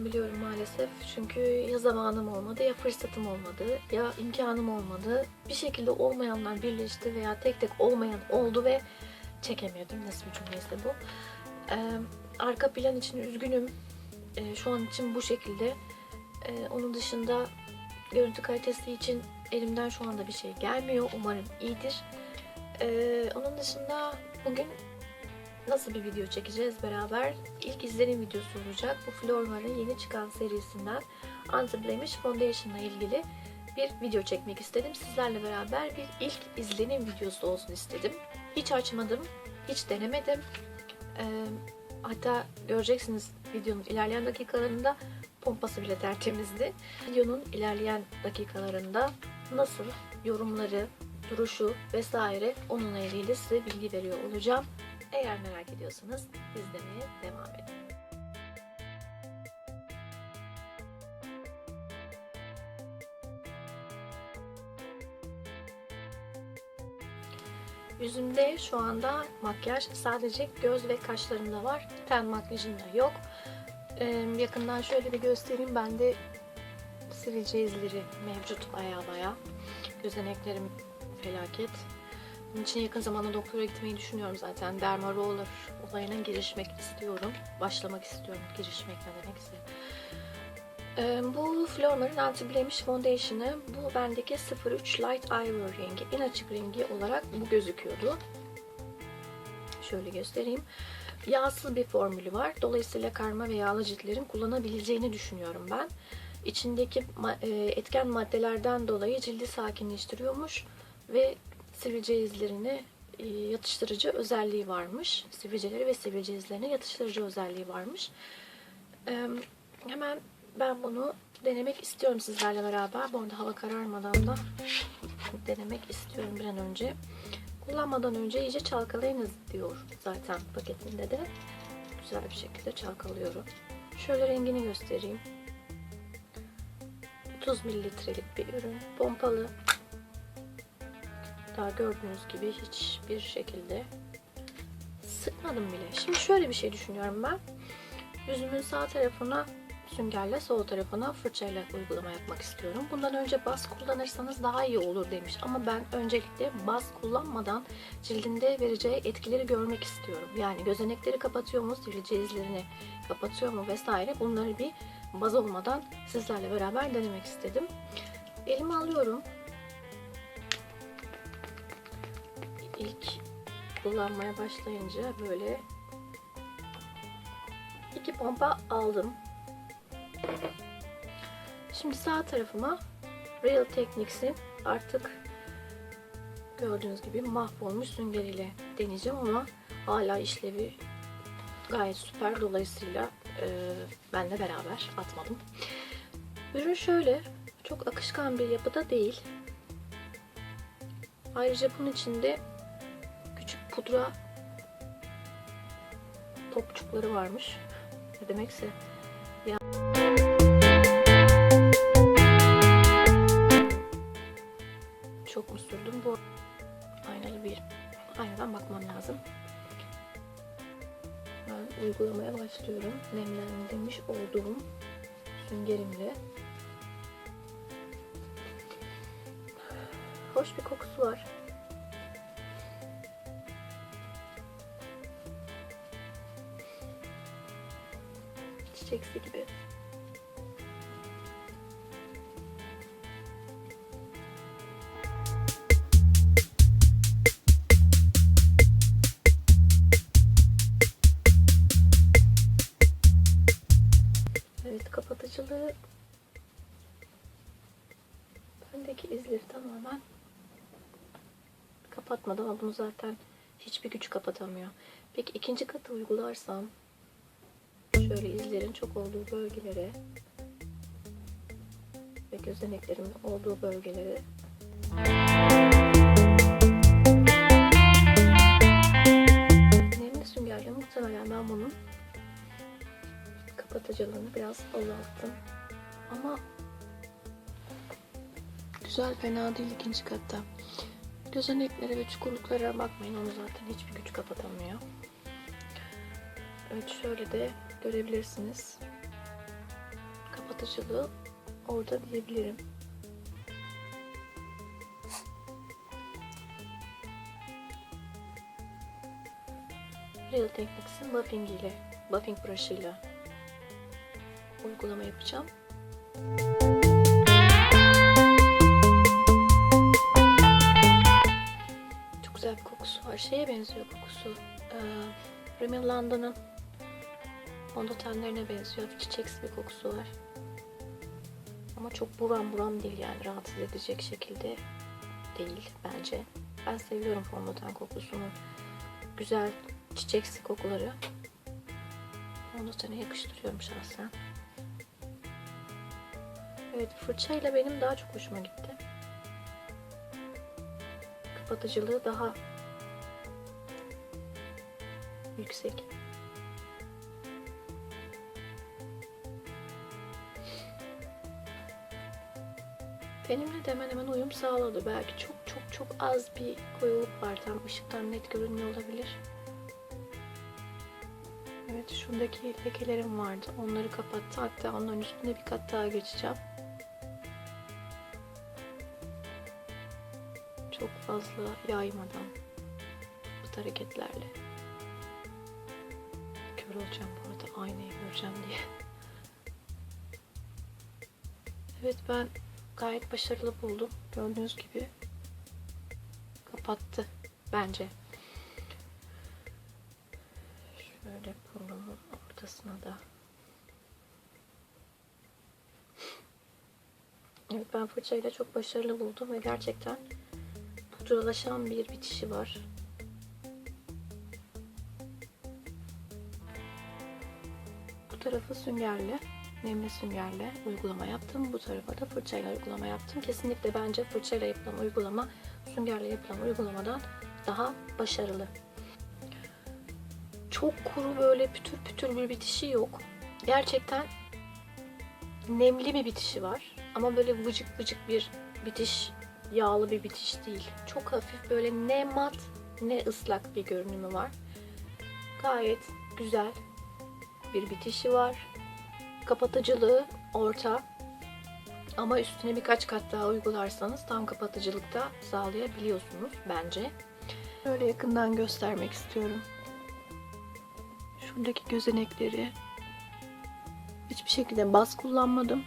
yoktum biliyorum maalesef. Çünkü ya zamanım olmadı ya fırsatım olmadı ya imkanım olmadı. Bir şekilde olmayanlar birleşti veya tek tek olmayan oldu ve çekemedim. Nasıl bir cümleyse bu. Ee, arka plan için üzgünüm. Ee, şu an için bu şekilde. Ee, onun dışında görüntü kalitesi için elimden şu anda bir şey gelmiyor. Umarım iyidir. Ee, onun dışında bugün nasıl bir video çekeceğiz beraber? İlk izlenim videosu olacak. Bu Flormar'ın yeni çıkan serisinden Anti-Blemish Foundation ilgili bir video çekmek istedim. Sizlerle beraber bir ilk izlenim videosu olsun istedim. Hiç açmadım, hiç denemedim. Ee, hatta göreceksiniz videonun ilerleyen dakikalarında pompası bile tertemizdi. Videonun ilerleyen dakikalarında nasıl yorumları, duruşu vesaire onunla ilgili size bilgi veriyor olacağım. Eğer merak ediyorsanız izlemeye devam edin. Yüzümde şu anda makyaj sadece göz ve kaşlarımda var. Ten makyajım da yok. Ee, yakından şöyle bir göstereyim. Bende sivilce izleri mevcut baya baya. Gözeneklerim felaket. Bunun için yakın zamanda doktora gitmeyi düşünüyorum zaten. Derma roller olayına girişmek istiyorum. Başlamak istiyorum. Girişmek ne demekse. Ee, bu Flormar'ın Anti Blemish Foundation'ı bu bendeki 03 Light Ivory rengi. En açık rengi olarak bu gözüküyordu. Şöyle göstereyim. Yağsız bir formülü var. Dolayısıyla karma ve yağlı ciltlerin kullanabileceğini düşünüyorum ben. İçindeki e, etken maddelerden dolayı cildi sakinleştiriyormuş ve sivilce izlerini e, yatıştırıcı özelliği varmış. Sivilceleri ve sivilce izlerine yatıştırıcı özelliği varmış. Hemen ben bunu denemek istiyorum sizlerle beraber. Bu arada hava kararmadan da denemek istiyorum bir an önce. Kullanmadan önce iyice çalkalayınız diyor zaten paketinde de. Güzel bir şekilde çalkalıyorum. Şöyle rengini göstereyim. 30 mililitrelik bir ürün. Pompalı. Daha gördüğünüz gibi hiçbir şekilde sıkmadım bile. Şimdi şöyle bir şey düşünüyorum ben. Yüzümün sağ tarafına süngerle sol tarafına fırçayla uygulama yapmak istiyorum. Bundan önce baz kullanırsanız daha iyi olur demiş. Ama ben öncelikle baz kullanmadan cildinde vereceği etkileri görmek istiyorum. Yani gözenekleri kapatıyor mu, sivilce izlerini kapatıyor mu vesaire. Bunları bir baz olmadan sizlerle beraber denemek istedim. Elime alıyorum. İlk kullanmaya başlayınca böyle iki pompa aldım. Şimdi sağ tarafıma Real Techniques'in artık gördüğünüz gibi mahvolmuş süngeriyle deneyeceğim ama hala işlevi gayet süper. Dolayısıyla e, benle beraber atmadım. Ürün şöyle. Çok akışkan bir yapıda değil. Ayrıca bunun içinde pudra topçukları varmış. Ne demekse çok mu sürdüm? Bu aynalı bir aynadan bakmam lazım. Ben uygulamaya başlıyorum. Nemlendirmiş olduğum süngerimle. Hoş bir kokusu var. Çiçeksi gibi. Evet kapatıcılığı bendeki izleri tamamen kapatmadı ama bunu zaten hiçbir güç kapatamıyor. Peki ikinci katı uygularsam şöyle izlerin çok olduğu bölgelere ve gözeneklerimin olduğu bölgelere nemli süngerle muhtemelen ben bunun kapatıcılığını biraz azalttım. Ama güzel fena değil ikinci katta. Gözeneklere ve çukurluklara bakmayın onu zaten hiçbir güç kapatamıyor. Evet şöyle de görebilirsiniz. kapatıcılığı orada diyebilirim. Real Techniques'in buffing ile, buffing brush ile uygulama yapacağım. Çok güzel bir kokusu var. Şeye benziyor kokusu. Ee, Rimmel London'ın fondötenlerine benziyor. Çiçeksi bir kokusu var. Ama çok buram buram değil yani rahatsız edecek şekilde değil bence. Ben seviyorum fondöten kokusunu. Güzel çiçeksi kokuları. Fondötene yakıştırıyorum şahsen. Evet fırçayla benim daha çok hoşuma gitti. Kapatıcılığı daha yüksek. Benimle de hemen hemen uyum sağladı. Belki çok çok çok az bir koyuluk var. Tam ışıktan net görünmüyor olabilir. Evet şundaki lekelerim vardı. Onları kapattı. Hatta onların üstüne bir kat daha geçeceğim. Çok fazla yaymadan bu hareketlerle. Kör olacağım bu arada aynayı göreceğim diye. Evet ben gayet başarılı buldum. Gördüğünüz gibi kapattı bence. Şöyle burnumun ortasına da. Evet ben fırçayla çok başarılı buldum ve gerçekten pudralaşan bir bitişi var. Bu tarafı süngerle, nemli süngerle uygulama yaptım. Bu tarafa da fırçayla uygulama yaptım. Kesinlikle bence fırçayla yapılan uygulama süngerle yapılan uygulamadan daha başarılı. Çok kuru böyle pütür pütür bir bitişi yok. Gerçekten nemli bir bitişi var. Ama böyle vıcık vıcık bir bitiş, yağlı bir bitiş değil. Çok hafif böyle ne mat ne ıslak bir görünümü var. Gayet güzel bir bitişi var. Kapatıcılığı orta. Ama üstüne birkaç kat daha uygularsanız tam kapatıcılıkta sağlayabiliyorsunuz bence. Böyle yakından göstermek istiyorum. Şuradaki gözenekleri hiçbir şekilde baz kullanmadım.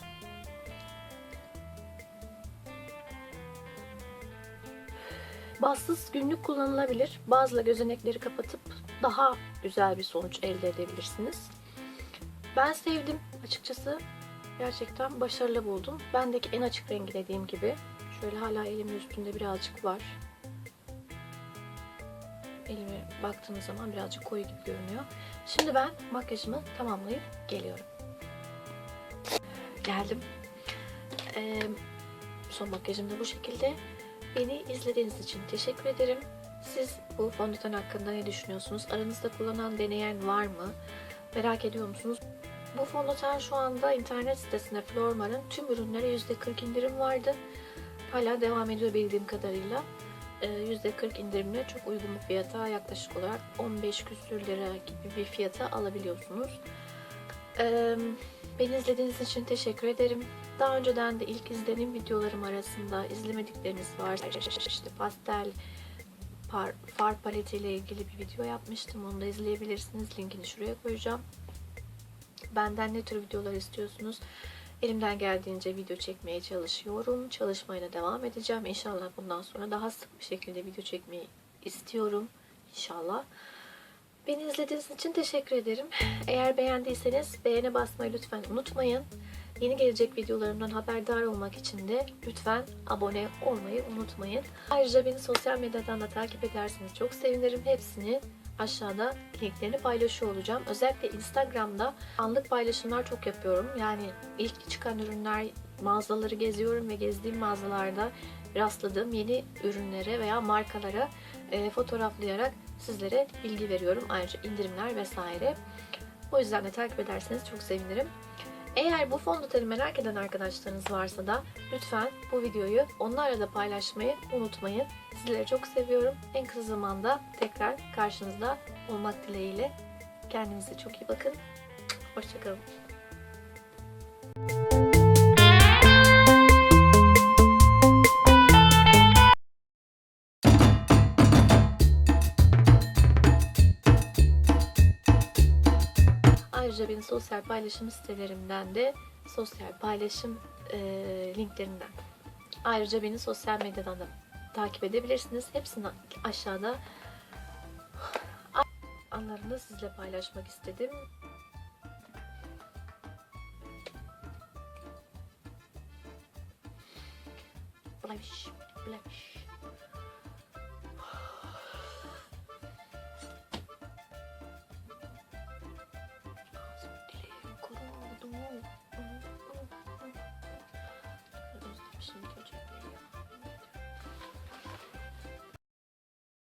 Bazsız günlük kullanılabilir. Bazla gözenekleri kapatıp daha güzel bir sonuç elde edebilirsiniz. Ben sevdim açıkçası. Gerçekten başarılı buldum. Bendeki en açık rengi dediğim gibi. Şöyle hala elimin üstünde birazcık var. Elime baktığınız zaman birazcık koyu gibi görünüyor. Şimdi ben makyajımı tamamlayıp geliyorum. Geldim. Ee, son makyajım da bu şekilde. Beni izlediğiniz için teşekkür ederim. Siz bu fondöten hakkında ne düşünüyorsunuz? Aranızda kullanan, deneyen var mı? Merak ediyor musunuz? Bu fondöten şu anda internet sitesinde Flormar'ın tüm ürünlere %40 indirim vardı. Hala devam ediyor bildiğim kadarıyla. Ee, %40 indirimle çok uygun bir fiyata yaklaşık olarak 15 küsür lira gibi bir fiyata alabiliyorsunuz. Ee, Beni izlediğiniz için teşekkür ederim. Daha önceden de ilk izlediğim videolarım arasında izlemedikleriniz var. İşte pastel par, far paletiyle ilgili bir video yapmıştım. Onu da izleyebilirsiniz. Linkini şuraya koyacağım. Benden ne tür videolar istiyorsunuz? Elimden geldiğince video çekmeye çalışıyorum. Çalışmaya da devam edeceğim. İnşallah bundan sonra daha sık bir şekilde video çekmeyi istiyorum. İnşallah. Beni izlediğiniz için teşekkür ederim. Eğer beğendiyseniz beğene basmayı lütfen unutmayın. Yeni gelecek videolarımdan haberdar olmak için de lütfen abone olmayı unutmayın. Ayrıca beni sosyal medyadan da takip ederseniz çok sevinirim. Hepsini aşağıda linklerini paylaşıyor olacağım. Özellikle Instagram'da anlık paylaşımlar çok yapıyorum. Yani ilk çıkan ürünler mağazaları geziyorum ve gezdiğim mağazalarda rastladığım yeni ürünlere veya markalara e, fotoğraflayarak sizlere bilgi veriyorum. Ayrıca indirimler vesaire. O yüzden de takip ederseniz çok sevinirim. Eğer bu fondöteni merak eden arkadaşlarınız varsa da lütfen bu videoyu onlarla da paylaşmayı unutmayın. Sizleri çok seviyorum. En kısa zamanda tekrar karşınızda olmak dileğiyle. Kendinize çok iyi bakın. Hoşçakalın. Beni sosyal paylaşım sitelerimden de sosyal paylaşım e, linklerinden. Ayrıca beni sosyal medyadan da takip edebilirsiniz. Hepsini aşağıda anlarını sizle paylaşmak istedim. Bulaymış. Ой, ой, ой, ой. Просто песенки очень